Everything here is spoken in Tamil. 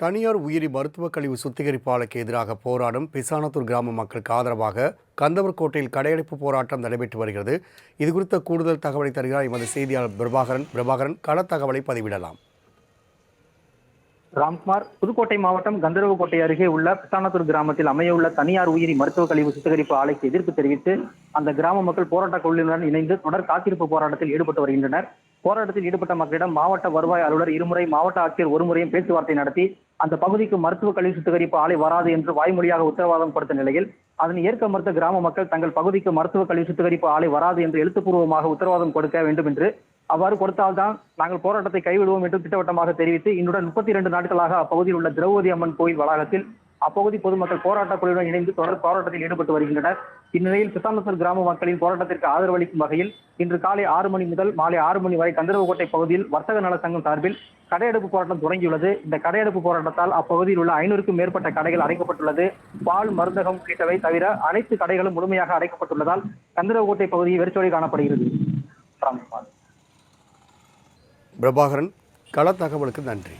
தனியார் உயிரி மருத்துவக் கழிவு சுத்திகரிப்பு ஆலைக்கு எதிராக போராடும் பிசானத்தூர் கிராம மக்களுக்கு ஆதரவாக கந்தவர்கோட்டையில் கடையடைப்பு போராட்டம் நடைபெற்று வருகிறது. இது குறித்த கூடுதல் தகவலை தருகிறார் எமது செய்தியாளர் பிரபாகரன். பிரபாகரன் கள தகவலை பதிவிடலாம். ராம்குமார் புதுக்கோட்டை மாவட்டம் கந்தரவக்கோட்டை அருகே உள்ள பிசானத்தூர் கிராமத்தில் அமையவுள்ள தனியார் உயிரி மருத்துவ கழிவு சுத்திகரிப்பு ஆலைக்கு எதிர்ப்பு தெரிவித்து அந்த கிராம மக்கள் போராட்ட குழுவினருடன் இணைந்து தொடர் காத்திருப்பு போராட்டத்தில் ஈடுபட்டு வருகின்றனர். போராட்டத்தில் ஈடுபட்ட மக்களிடம் மாவட்ட வருவாய் அலுவலர் இருமுறை மாவட்ட ஆட்சியர் ஒருமுறையும் பேச்சுவார்த்தை நடத்தி அந்த பகுதிக்கு மருத்துவ கழிவு சுத்திகரிப்பு ஆலை வராது என்று வாய்மொழியாக உத்தரவாதம் கொடுத்த நிலையில் அதனை ஏற்க மறுத்த கிராம மக்கள் தங்கள் பகுதிக்கு மருத்துவ கழிவு சுத்திகரிப்பு ஆலை வராது என்று எழுத்துப்பூர்வமாக உத்தரவாதம் கொடுக்க வேண்டும் என்று அவ்வாறு கொடுத்தால்தான் நாங்கள் போராட்டத்தை கைவிடுவோம் என்று திட்டவட்டமாக தெரிவித்து இன்னுடன் முப்பத்தி இரண்டு நாட்களாக அப்பகுதியில் உள்ள திரௌபதி அம்மன் கோயில் வளாகத்தில் அப்பகுதி பொதுமக்கள் போராட்டக் குழுவுடன் இணைந்து தொடர் போராட்டத்தில் ஈடுபட்டு வருகின்றனர். இந்நிலையில் பிசானத்தூர் கிராம மக்களின் போராட்டத்திற்கு ஆதரவளிக்கும் வகையில் இன்று காலை ஆறு மணி முதல் மாலை ஆறு மணி வரை கந்தரவக்கோட்டை பகுதியில் வர்த்தக நல சங்கம் சார்பில் கடையெடுப்பு போராட்டம் தொடங்கியுள்ளது. இந்த கடையெடுப்பு போராட்டத்தால் அப்பகுதியில் உள்ள ஐநூறுக்கும் மேற்பட்ட கடைகள் அடைக்கப்பட்டுள்ளது. பால் மருந்தகம் உள்ளிட்டவை தவிர அனைத்து கடைகளும் முழுமையாக அடைக்கப்பட்டுள்ளதால் கந்தரவக்கோட்டை பகுதி வெறிச்சோடி காணப்படுகிறது. பிரபாகரன் கள தகவலுக்கு நன்றி.